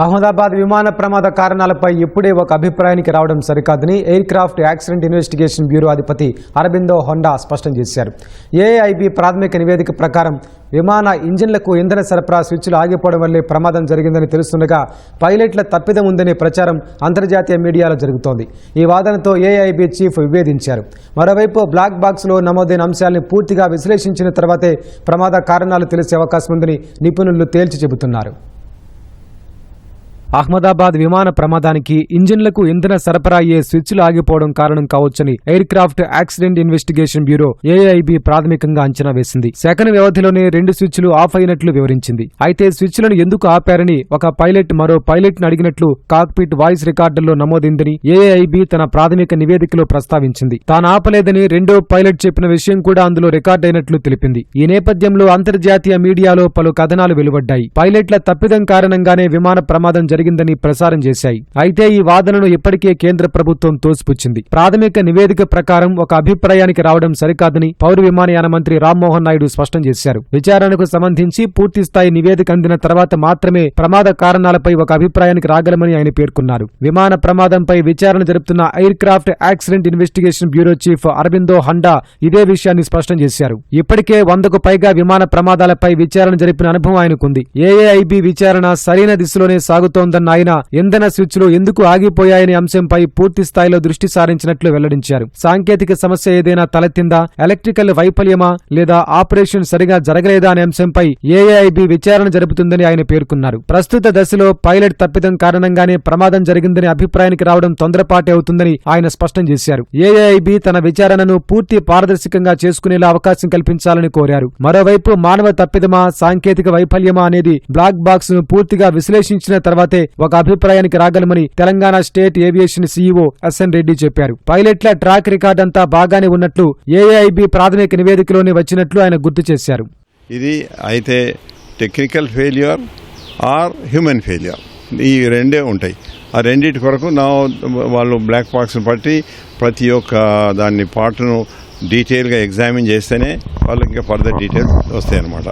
అహ్మదాబాద్ విమాన ప్రమాద కారణాలపై ఇప్పుడే ఒక అభిప్రాయానికి రావడం సరికాదని aircraft accident investigation bureau అధిపతి అరబిందో హోండా స్పష్టం చేశారు. ఏఐబి ప్రాథమిక నివేదిక ప్రకారం విమాన ఇంజిన్లకు ఇంధన సరఫరా స్విచ్లు ఆగిపోవడం వల్లే ప్రమాదం జరిగిందని తెలుస్తుండగా పైలట్ల తప్పిదం ఉందనే ప్రచారం అంతర్జాతీయ మీడియాలో జరుగుతోంది. ఈ వాదనతో ఏఐబి చీఫ్ విభేదించారు. మరోవైపు బ్లాక్ బాక్స్లో నమోదైన అంశాలను పూర్తిగా విశ్లేషించిన తర్వాతే ప్రమాద కారణాలు తెలిసే అవకాశం ఉందని నిపుణులు తేల్చి చెబుతున్నారు. అహ్మదాబాద్ విమాన ప్రమాదానికి ఇంజిన్లకు ఇంధన సరఫరా అయ్యే స్విచ్లు ఆగిపోవడం కారణం కావచ్చని aircraft accident investigation bureau AIB ప్రాథమికంగా అంచనా వేసింది. సెకండ్ వ్యవధిలోనే రెండు స్విచ్లు ఆఫ్ అయినట్లు వివరించింది. అయితే స్విచ్లను ఎందుకు ఆపారని ఒక పైలట్ మరో పైలట్ను అడిగినట్లు కాక్పిట్ వాయిస్ రికార్డుల్లో నమోదైందని ఏఐబి తన ప్రాథమిక నివేదికలో ప్రస్తావించింది. తాను ఆపలేదని రెండో పైలట్ చెప్పిన విషయం కూడా అందులో రికార్డ్ అయినట్లు తెలిపింది. ఈ నేపథ్యంలో అంతర్జాతీయ మీడియాలో పలు కథనాలు వెలువడ్డాయి. పైలట్ల తప్పిదం కారణంగానే విమాన ప్రమాదం జరిగింది. జరిగిందని ప్రసారం చేశాయి. అయితే ఈ వాదనను ఇప్పటికే కేంద్ర ప్రభుత్వం తోసిపుచ్చింది. ప్రాథమిక నివేదిక ప్రకారం ఒక అభిప్రాయానికి రావడం సరికాదని పౌర విమానయాన మంత్రి రామ్మోహన్ నాయుడు స్పష్టం చేశారు. విచారణకు సంబంధించి పూర్తి స్థాయి నివేదిక అందిన తర్వాత మాత్రమే ప్రమాద కారణాలపై ఒక అభిప్రాయానికి రాగలమని ఆయన పేర్కొన్నారు. విమాన ప్రమాదంపై విచారణ జరుపుతున్న aircraft accident investigation bureau chief Aurobindo Handa ఇదే విషయాన్ని స్పష్టం చేశారు. ఇప్పటికే వందకు పైగా విమాన ప్రమాదాలపై విచారణ జరిపిన అనుభవం ఆయనకుంది. ఏఏఐబి విచారణ సరైన దిశలోనే ఉందన్న ఆయన ఇంధన స్విచ్లు ఎందుకు ఆగిపోయాయనే అంశంపై పూర్తి స్థాయిలో దృష్టి సారించినట్లు వెల్లడించారు. సాంకేతిక సమస్య ఏదైనా తలెత్తిందా ఎలక్ట్రికల్ వైఫల్యమా లేదా ఆపరేషన్ సరిగా జరగలేదా అనే అంశంపై ఏఐబి విచారణ జరుపుతుందని ఆయన పేర్కొన్నారు. ప్రస్తుత దశలో పైలట్ తప్పిదం కారణంగానే ప్రమాదం జరిగిందని అభిప్రాయానికి రావడం తొందరపాటే అవుతుందని ఆయన స్పష్టం చేశారు. ఏఐబి తన విచారణను పూర్తి పారదర్శకంగా చేసుకునేలా అవకాశం కల్పించాలని కోరారు. మరోవైపు మానవ తప్పిదమా సాంకేతిక వైఫల్యమా అనేది బ్లాక్ బాక్స్ను పూర్తిగా విశ్లేషించిన తర్వాతే ఒక అభిప్రాయానికి రాగలమని Telangana state aviation CEO SN Reddy చెప్పారు. పైలట్ల ట్రాక్ రికార్డ్ అంతా బాగానే ఉన్నట్లు ఏఐబి ప్రాథమిక నివేదికలోనే వచ్చినట్లు ఆయన గుర్తు చేశారు. ఇది అయితే technical failure or human failure. ఈ రెండే ఉంటాయి. ఆ రెండింటి కొరకు నా వాళ్ళు బ్లాక్ బాక్స్ని బట్టి ప్రతి ఒక్క దాన్ని పాటను డీటెయిల్గా ఎగ్జామిన్ చేస్తేనే వాళ్ళకి ఇంకా ఫర్దర్ డీటెయిల్స్ వస్తాయి అన్నమాట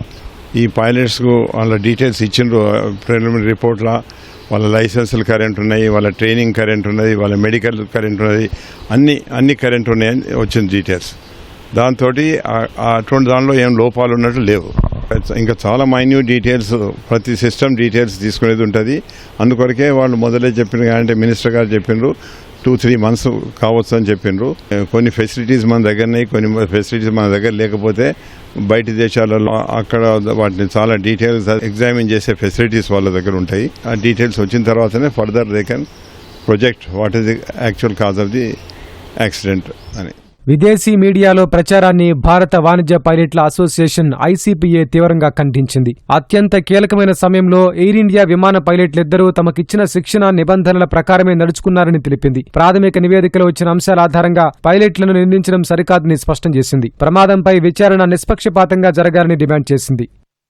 ఈ పైలట్స్కు వాళ్ళ డీటెయిల్స్ ఇచ్చిండ్రు ప్రిలిమినరీ రిపోర్ట్లా వాళ్ళ లైసెన్సులు కరెంట్ ఉన్నాయి వాళ్ళ ట్రైనింగ్ కరెంట్ ఉన్నది వాళ్ళ మెడికల్ కరెంట్ ఉన్నది అన్ని అన్ని కరెంట్ ఉన్నాయని వచ్చిన డీటెయిల్స్ దాంతో అటువంటి దానిలో ఏం లోపాలు ఉన్నట్టు లేవు. ఇంకా చాలా మైన్యూట్ డీటెయిల్స్ ప్రతి సిస్టమ్ డీటెయిల్స్ తీసుకునేది ఉంటుంది. అందుకొరకే వాళ్ళు మొదలే చెప్పిన అంటే మినిస్టర్ గారు చెప్పిండ్రు టూ త్రీ మంత్స్ కావచ్చు అని చెప్పిండ్రు కొన్ని ఫెసిలిటీస్ మన దగ్గరనే కొన్ని ఫెసిలిటీస్ మన దగ్గర లేకపోతే బయట దేశాలలో అక్కడ వాటిని చాలా డీటెయిల్స్ ఎగ్జామిన్ చేసే ఫెసిలిటీస్ వాళ్ళ దగ్గర ఉంటాయి. ఆ డీటెయిల్స్ వచ్చిన తర్వాతనే further they can project what is the actual cause of the accident అని. విదేశీ మీడియాలో ప్రచారాన్ని భారత వాణిజ్య పైలట్ల అసోసియేషన్ ఐసీపీఏ తీవ్రంగా ఖండించింది. అత్యంత కీలకమైన సమయంలో ఎయిర్ ఇండియా విమాన పైలట్లిద్దరూ తమకిచ్చిన శిక్షణ నిబంధనల ప్రకారమే నడుచుకున్నారని తెలిపింది. ప్రాథమిక నివేదికలో వచ్చిన అంశాల ఆధారంగా పైలట్లను నిందించడం సరికాదని స్పష్టం చేసింది. ప్రమాదంపై విచారణ నిష్పక్షపాతంగా జరగాలని డిమాండ్ చేసింది.